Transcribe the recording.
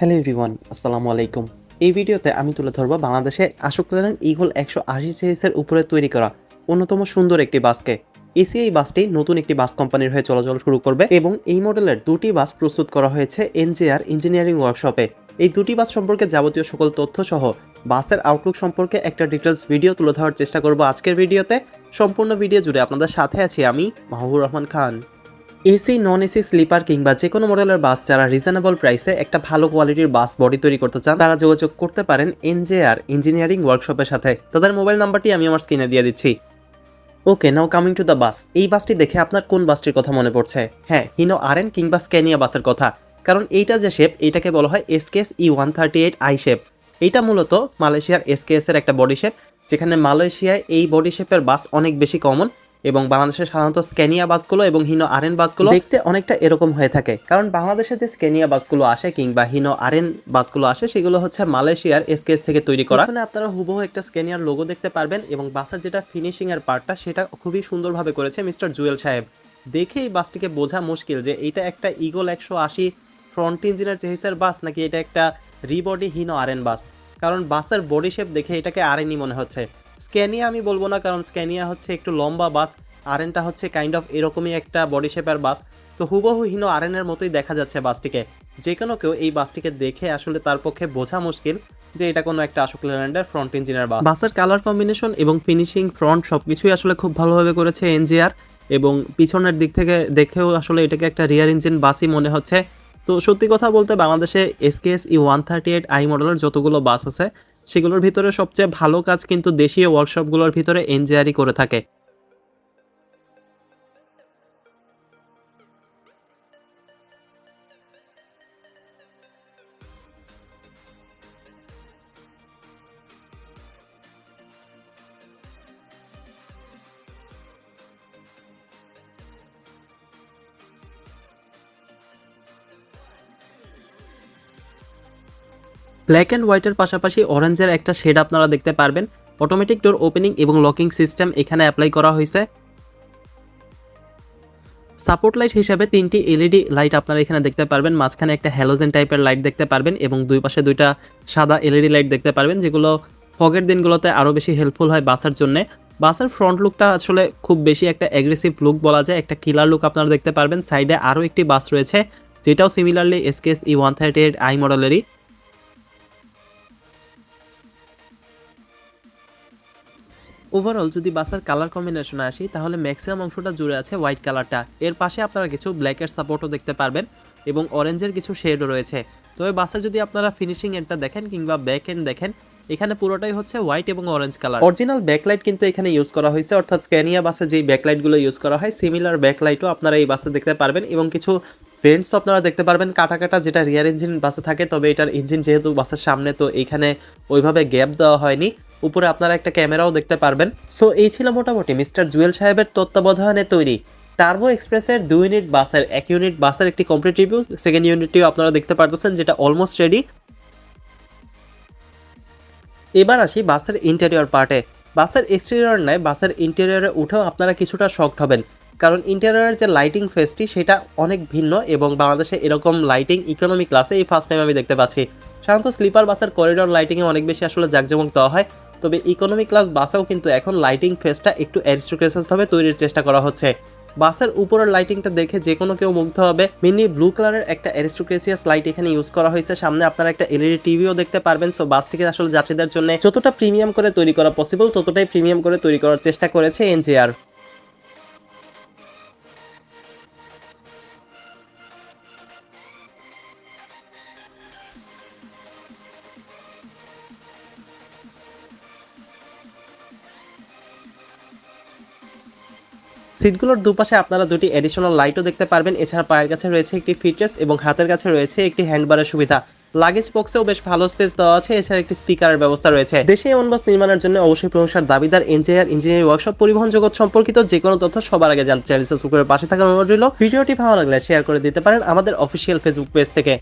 Hello everyone, আসসালামু আলাইকুম। এই ভিডিওতে আমি তুলে ধরবো বাংলাদেশে আশোক লেল্যান্ড ইগল একশো আশি সিরিজের উপরে তৈরি করা অন্যতম সুন্দর একটি বাসকে। এসি এই বাসটি নতুন একটি বাস কোম্পানির হয়ে চলাচল শুরু করবে এবং এই মডেলের দুটি বাস প্রস্তুত করা হয়েছে এনজেআর ইঞ্জিনিয়ারিং ওয়ার্কশপে। এই দুটি বাস সম্পর্কে যাবতীয় সকল তথ্য সহ বাসের আউটলুক সম্পর্কে একটা ডিটেলস ভিডিও তুলে ধরার চেষ্টা করব আজকের ভিডিওতে। সম্পূর্ণ ভিডিও জুড়ে আপনাদের সাথে আছি আমি Mahbur Rahman Khan. AC non AC sleeper কিংবা যে কোনো মডেলের বাস যারা রিজনেবল প্রাইসে একটা ভালো কোয়ালিটির বাস বডি তৈরি করতে চান, তারা যোগাযোগ করতে পারেন এনজেআর ইঞ্জিনিয়ারিং ওয়ার্কশপের সাথে। তাদের মোবাইল নাম্বারটি আমি আমার স্ক্রিনে দিয়ে দিচ্ছি। Okay now coming to the bus এই বাসটি দেখে আপনার কোন বাসটির কথা মনে পড়ছে? হ্যাঁ হিনো আরএন কিংবা স্ক্যানিয়া বাসের কথা। কারণ এইটা যে শেপ এটাকে বলা হয় SKS E one thirty eight I shape এইটা মূলত মালয়েশিয়ার এসকেএস এর একটা বডি শেপ যেখানে মালয়েশিয়ায় এই বডি শেপের বাস অনেক বেশি কমন এবং বাংলাদেশের সাধারণত স্ক্যানিয়া বাসগুলো এবং হিনো আরএন বাসগুলো দেখতে অনেকটা এরকম হয়ে থাকে। কারণ বাংলাদেশে যে স্ক্যানিয়া বাসগুলো আসে কিংবা হিনো আরএন বাসগুলো আসে সেগুলো হচ্ছে মালয়েশিয়ার এসকেএস থেকে তৈরি করা। এখানে আপনারা হুবহু একটা স্ক্যানিয়ার লোগো দেখতে পারবেন এবং বাসের যেটা ফিনিশিং এর পার্টটা সেটা খুবই সুন্দরভাবে করেছে মিস্টার জুয়েল সাহেব। দেখে এই বাসটিকে বোঝা মুশকিল যে এটা একটা ইগল একশো আশি ফ্রন্ট ইঞ্জিনের চেহিসের বাস নাকি এটা একটা রিবডি হিনো আরএন বাস। কারণ বাসের বডি শেপ দেখে এটাকে আরএনই মনে হচ্ছে। স্ক্যানিয়া আমি বলব না, কারণ স্ক্যানিয়া হচ্ছে একটু লম্বা বাস আরএনটা হচ্ছে কাইন্ড অফ এরকমই একটা বডি শেপের বাস। তো হুবহু হিনো আরএনের মতোই দেখা যাচ্ছে বাসটিকে। যে কোনো কেউ এই বাসটিকে দেখে আসলে তার পক্ষে বোঝা মুশকিল যে এটা কোনো একটা আশোক লেল্যান্ডের ফ্রন্ট ইঞ্জিনের বাস। বাসের কালার কম্বিনেশন এবং ফিনিশিং ফ্রন্ট সব কিছুই আসলে খুব ভালোভাবে করেছে এনজিআর এবং পিছনের দিক থেকে দেখেও আসলে এটাকে একটা রিয়ার ইঞ্জিন বাসই মনে হচ্ছে। তো সত্যি কথা বলতে বাংলাদেশে SKS E one thirty eight I মডেলের যতগুলো বাস আছে সেগুলোর ভিতরে সবচেয়ে ভালো কাজ কিন্তু দেশীয় ওয়ার্কশপগুলোর ভিতরে এনজিআরই করে থাকে। ব্ল্যাক অ্যান্ড হোয়াইটের পাশাপাশি অরেঞ্জের একটা শেড আপনারা দেখতে পারবেন। অটোমেটিক ডোর ওপেনিং এবং লকিং সিস্টেম এখানে অ্যাপ্লাই করা হয়েছে। সাপোর্ট লাইট হিসাবে তিনটি এলইডি লাইট আপনারা এখানে দেখতে পারবেন। মাঝখানে একটা হ্যালোজেন টাইপের লাইট দেখতে পারবেন এবং দুই পাশে দুইটা সাদা এলইডি লাইট দেখতে পারবেন, যেগুলো ফগের দিনগুলোতে আরও বেশি হেল্পফুল হয় বাসের জন্য। বাসের ফ্রন্ট লুকটা আসলে খুব বেশি একটা অ্যাগ্রেসিভ লুক বলা যায়। একটা কিলার লুক আপনারা দেখতে পারবেন। সাইডে আরও একটি বাস রয়েছে, যেটাও similarly SKS E one thirty eight I মডেলেরই overall যদি বাসের কালার কম্বিনেশনে আসি, তাহলে ম্যাক্সিমাম অংশটা জুড়ে আছে হোয়াইট কালারটা এর পাশে আপনারা কিছু ব্ল্যাকের সাপোর্টও দেখতে পারবেন এবং অরেঞ্জের কিছু শেডও রয়েছে। তো তবে বাসে যদি আপনারা ফিনিশিং এন্ডটা দেখেন কিংবা ব্যাক এন্ড দেখেন, এখানে পুরোটাই হচ্ছে হোয়াইট এবং অরেঞ্জ কালার অরিজিনাল ব্যাকলাইট কিন্তু এখানে ইউজ করা হয়েছে, অর্থাৎ স্ক্যানিয়া বাসে যেই ব্যাকলাইটগুলো ইউজ করা হয় সিমিলার ব্যাকলাইটও আপনারা এই বাসে দেখতে পারবেন এবং কিছু ফ্রেন্ডস আপনারা দেখতে পারবেন, কাটা কাটা যেটা রিয়ার ইঞ্জিন বাসে থাকে, তবে এটার ইঞ্জিন যেহেতু বাসের সামনে, তো এখানে ওইভাবে গ্যাপ দেওয়া হয়নি। উপরে আপনারা একটা ক্যামেরাও দেখতে পারবেন। সো এই ছিল মোটামুটি মিস্টার জুয়েল সাহেবের তত্ত্বাবধানে তৈরি। টার্বো এক্সপ্রেসের দুই ইউনিট বাসের, এক ইউনিট বাসের একটি কমপ্লিট রিভিউ সেকেন্ড ইউনিটটিও আপনারা দেখতে পারতেছেন, যেটা অলমোস্ট রেডি এবার আসি বাসের ইন্টেরিয়র পার্টে বাসের এক্সটেরিয়র নয় বাসের ইন্টেরিয়রে উঠেও আপনারা কিছুটা শকড হবেন। কারণ ইন্টেরিয়রের যে লাইটিং ফেসটি সেটা অনেক ভিন্ন এবং বাংলাদেশে এরকম লাইটিং ইকোনমি ক্লাসে এই ফার্স্ট টাইম আমি দেখতে পাচ্ছি। সাধারণত স্লিপার বাসের করিডোর লাইটিংয়ে অনেক বেশি আসলে জাঁকজমক দেওয়া হয়। তবে ইকোনমি ক্লাস বাসেও কিন্তু এখন লাইটিং ফেসটা একটু অ্যারিস্টোক্রেসাসভাবে তৈরির চেষ্টা করা হচ্ছে। বাসের উপরের লাইটিংটা দেখে যে কোনো কেউ মুগ্ধ হবে। মিনি ব্লু কালারের একটা অ্যারিস্টোক্রেসিয়াস লাইট এখানে ইউজ করা হয়েছে। সামনে আপনারা একটা এলইডি টিভিও দেখতে পারবেন। সো বাসটিকে আসলে যাত্রীদের জন্য যতটা প্রিমিয়াম করে তৈরি করা পসিবল ততটাই প্রিমিয়াম করে তৈরি করার চেষ্টা করেছে এনজিআর সিটগুলোর দুপাশে আপনারা দুটি এডিশনাল লাইটও দেখতে পারবেন। এছাড়া পায়ের কাছে রয়েছে একটি ফিটনেস এবং হাতের কাছে রয়েছে একটি হ্যান্ডবারের সুবিধা। লাগেজ বক্সেও বেশ ভালো স্পেস দেওয়া আছে, এছাড়া একটি স্পিকারের ব্যবস্থা রয়েছে। দেশে এমন বাস নির্মাণের জন্য অবশ্যই প্রশংসার দাবিদার এনজিআর ইঞ্জিনিয়ারিং ওয়ার্কশপ পরিবহন জগৎ সম্পর্কিত যে কোনো তথ্য সবার আগে জানতে চ্যানেল সাবস্ক্রাইব করে পাশে থাকার অনুরোধ রইল। ভিডিওটি ভালো লাগলে শেয়ার করে দিতে পারেন আমাদের অফিসিয়াল ফেসবুক পেজ থেকে।